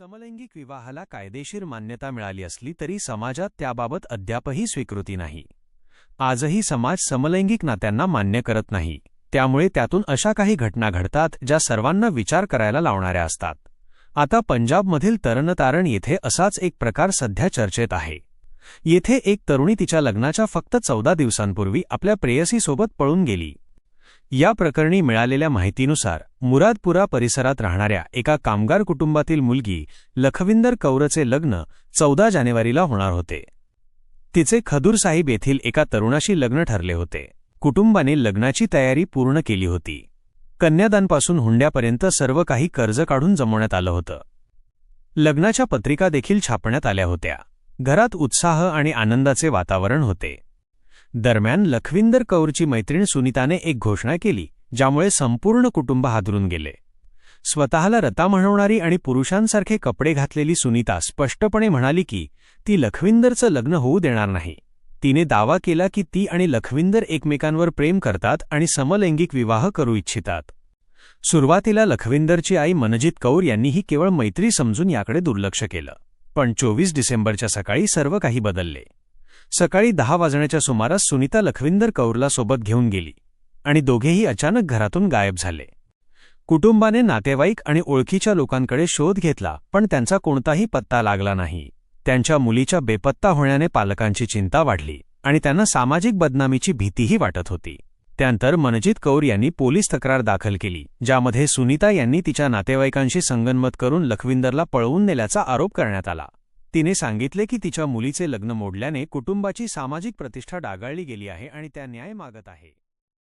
समलैंगिक विवाहाला कायदेशीर मान्यता मिळाली असली तरी समाजात त्याबाबत अद्यापही स्वीकृती नाही. आजही समाज समलैंगिक नात्यांना मान्य करत नाही. त्यामुळे त्यातून अशा काही घटना घडतात ज्या सर्वांना विचार करायला लावणाऱ्या असतात. आता पंजाबमधील तरणतारण येथे असाच एक प्रकार सध्या चर्चेत आहे. येथे एक तरुणी तिच्या लग्नाच्या फक्त चौदा दिवसांपूर्वी आपल्या प्रेयसीसोबत पळून गेली. या प्रकरणी मिळालेल्या माहितीनुसार मुरादपुरा परिसरात राहणाऱ्या एका कामगार कुटुंबातील मुलगी लखविंदर कौरचे लग्न चौदा जानेवारीला होणार होते. तिचे खदूरसाहेब येथील एका तरुणाशी लग्न ठरले होते. कुटुंबाने लग्नाची तयारी पूर्ण केली होती. कन्यादानपासून हुंड्यापर्यंत सर्व काही कर्ज काढून जमवण्यात आलं होतं. लग्नाच्या पत्रिका देखील छापण्यात आल्या होत्या. घरात उत्साह आणि आनंदाचे वातावरण होते. दरम्यान लखविंदर कौरची मैत्रीण सुनीताने एक घोषणा केली ज्यामुळे संपूर्ण कुटुंब हादरून गेले. स्वतःला रता म्हणवणारी आणि पुरुषांसारखे कपडे घातलेली सुनीता स्पष्टपणे म्हणाली की ती लखविंदरचं लग्न होऊ देणार नाही. तिने दावा केला की ती आणि लखविंदर एकमेकांवर प्रेम करतात आणि समलैंगिक विवाह करू इच्छितात. सुरुवातीला लखविंदरची आई मनजित कौर यांनीही केवळ मैत्री समजून याकडे दुर्लक्ष केलं. पण चोवीस डिसेंबरच्या सकाळी सर्व काही बदलले. सकाळी दहा वाजण्याच्या सुमारास सुनीता लखविंदर कौरला सोबत घेऊन गेली आणि दोघेही अचानक घरातून गायब झाले. कुटुंबाने नातेवाईक आणि ओळखीच्या लोकांकडे शोध घेतला पण त्यांचा कोणताही पत्ता लागला नाही. त्यांच्या मुलीच्या बेपत्ता होण्याने पालकांची चिंता वाढली आणि त्यांना सामाजिक बदनामीची भीतीही वाटत होती. त्यानंतर मनजित कौर यांनी पोलीस तक्रार दाखल केली ज्यामध्ये सुनीता यांनी तिच्या नातेवाईकांशी संगनमत करून लखविंदरला पळवून नेल्याचा आरोप करण्यात आला. तिने सांगितले की तिच्या मुलीचे लग्न मोडल्याने कुटुंबाची सामाजिक प्रतिष्ठा डागाळली गेली आहे आणि त्या न्याय मागत आहे.